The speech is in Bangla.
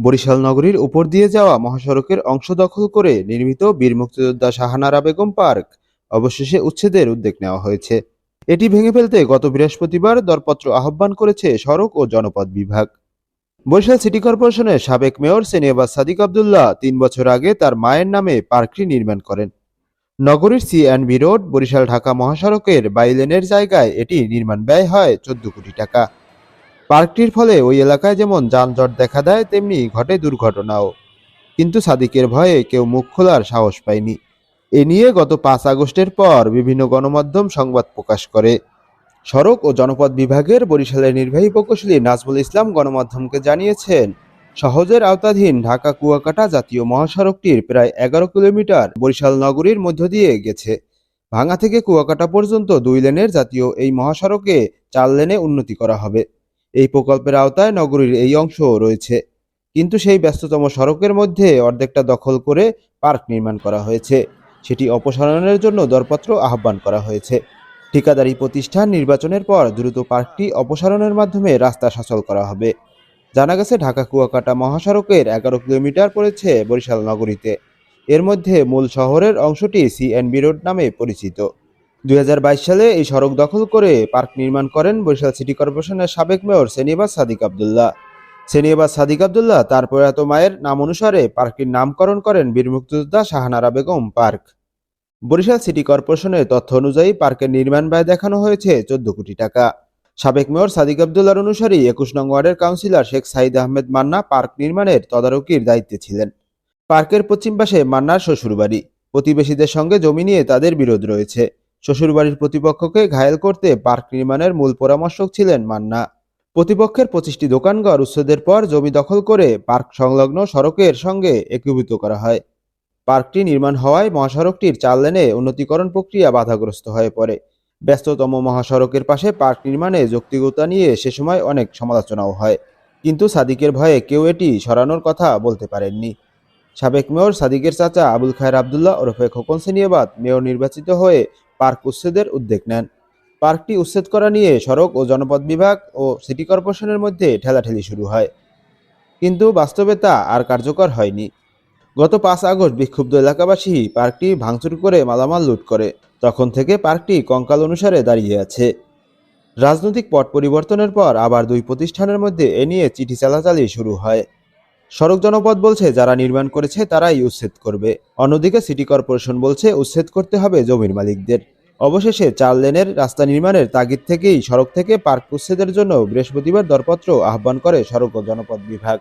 বরিশাল নগরীর উপর দিয়ে যাওয়া মহাসড়কের অংশ দখল করে নির্মিত বীর মুক্তিযোদ্ধা শাহানারা বেগম পার্ক অবশেষে উচ্ছেদের উদ্যোগ নেওয়া হয়েছে। এটি ভেঙে ফেলতে গত বৃহস্পতিবার দরপত্র আহ্বান করেছে সড়ক ও জনপদ বিভাগ। বরিশাল সিটি কর্পোরেশনের সাবেক মেয়র সেনিয়াবাজ সাদিক আবদুল্লাহ তিন বছর আগে তার মায়ের নামে পার্কটি নির্মাণ করেন। নগরীর C and B road, Barishal Dhaka মহাসড়কের বাইলেনের জায়গায় এটি নির্মাণ ব্যয় হয় চোদ্দ কোটি টাকা। পার্কটির ফলে ওই এলাকায় যেমন যানজট দেখা দেয়, তেমনি ঘটে দুর্ঘটনাও। কিন্তু সাদিকের ভয়ে কেউ মুখ খোলার সাহস পায়নি। এ নিয়ে গত পাঁচ আগস্টের পর বিভিন্ন গণমাধ্যম সংবাদ প্রকাশ করে। সড়ক ও জনপদ বিভাগের বরিশালের নির্বাহী প্রকৌশলী নাজমুল ইসলাম গণমাধ্যমকে জানিয়েছেন সহজের আওতাধীন ঢাকা কুয়াকাটা জাতীয় মহাসড়কটির প্রায় এগারো কিলোমিটার বরিশাল নগরীর মধ্য দিয়ে গেছে। ভাঙা থেকে কুয়াকাটা পর্যন্ত দুই লেনের জাতীয় এই মহাসড়কে চার লেনে উন্নতি করা হবে। এই প্রকল্পের আওতায় নগরীর এই অংশও রয়েছে। কিন্তু সেই ব্যস্ততম সড়কের মধ্যে অর্ধেকটা দখল করে পার্ক নির্মাণ করা হয়েছে। সেটি অপসারণের জন্য দরপত্র আহ্বান করা হয়েছে। ঠিকাদারি প্রতিষ্ঠান নির্বাচনের পর দ্রুত পার্কটি অপসারণের মাধ্যমে রাস্তা সচল করা হবে। জানা গেছে, ঢাকা কুয়াকাটা মহাসড়কের এগারো কিলোমিটার পড়েছে বরিশাল নগরীতে। এর মধ্যে মূল শহরের অংশটি সিএনবি রোড নামে পরিচিত। দুই হাজার বাইশ সালে এই সড়ক দখল করে পার্ক নির্মাণ করেন বরিশাল সিটি কর্পোরেশনের সাবেক মেয়র সেনিবাজ সাদিক আবদুল্লাহ। সেনিবাজ সাদিক আবদুল্লাহ তার প্রয়াত মায়ের নাম অনুসারে পার্কটির নামকরণ করেন বীর মুক্তিযোদ্ধা শাহানারা বেগম পার্ক। বরিশাল সিটি কর্পোরেশনের তথ্য অনুযায়ী পার্কের নির্মাণ ব্যয় দেখানো হয়েছে চোদ্দ কোটি টাকা। সাবেক মেয়র সাদিক আবদুল্লার অনুসারী একুশ নং ওয়ার্ডের কাউন্সিলর শেখ সাইদ আহমেদ মান্না পার্ক নির্মাণের তদারকির দায়িত্বে ছিলেন। পার্কের পশ্চিম পাশে মান্নার শ্বশুরবাড়ি। প্রতিবেশীদের সঙ্গে জমি নিয়ে তাদের বিরোধ রয়েছে। শ্বশুরবাড়ির প্রতিপক্ষকে ঘায়েল করতে পার্ক নির্মাণের মূল পরামর্শক ছিলেন মান্না। প্রতিপক্ষের পঁচিশটি দোকানঘর উচ্ছেদের পর জমি দখল করে পার্ক সংলগ্ন সড়কের সঙ্গে একীভূত করা হয়। পার্কটি নির্মাণ হওয়ায় মহাসড়কটির চার লেনে উন্নতিকরণ প্রক্রিয়া বাধাগ্রস্ত হয়ে পড়ে। ব্যস্ততম মহাসড়কের পাশে পার্ক নির্মাণে যৌক্তিকতা নিয়ে সে সময় অনেক সমালোচনাও হয়। কিন্তু সাদিকের ভয়ে কেউ এটি সরানোর কথা বলতে পারেননি। সাবেক মেয়র সাদিকের চাচা আবুল খায়ের আবদুল্লাহ ওরফে খোকন সেনিয়াবাদ মেয়র নির্বাচিত হয়ে পার্ক উচ্ছেদের উদ্যোগ নেন। পার্কটি উচ্ছেদ করা নিয়ে সড়ক ও জনপদ বিভাগ ও সিটি কর্পোরেশনের মধ্যে ঠেলাঠেলি শুরু হয়। কিন্তু বাস্তবে তা আর কার্যকর হয়নি। গত পাঁচ আগস্ট বিক্ষুব্ধ এলাকাবাসী পার্কটি ভাঙচুর করে মালামাল লুট করে। তখন থেকে পার্কটি কঙ্কাল অনুসারে দাঁড়িয়ে আছে। রাজনৈতিক পট পরিবর্তনের পর আবার দুই প্রতিষ্ঠানের মধ্যে এ নিয়ে চিঠি চালাচালি শুরু হয়। সড়ক জনপদ বলছে, যারা নির্মাণ করেছে তারাই উচ্ছেদ করবে। অন্যদিকে সিটি কর্পোরেশন বলছে, উচ্ছেদ করতে হবে জমির মালিকদের। অবশেষে চার লেনের রাস্তা নির্মাণের তাগিদ থেকেই সড়ক থেকে পার্ক উচ্ছেদের জন্য বৃহস্পতিবার দরপত্র আহ্বান করে সড়ক ও জনপদ বিভাগ।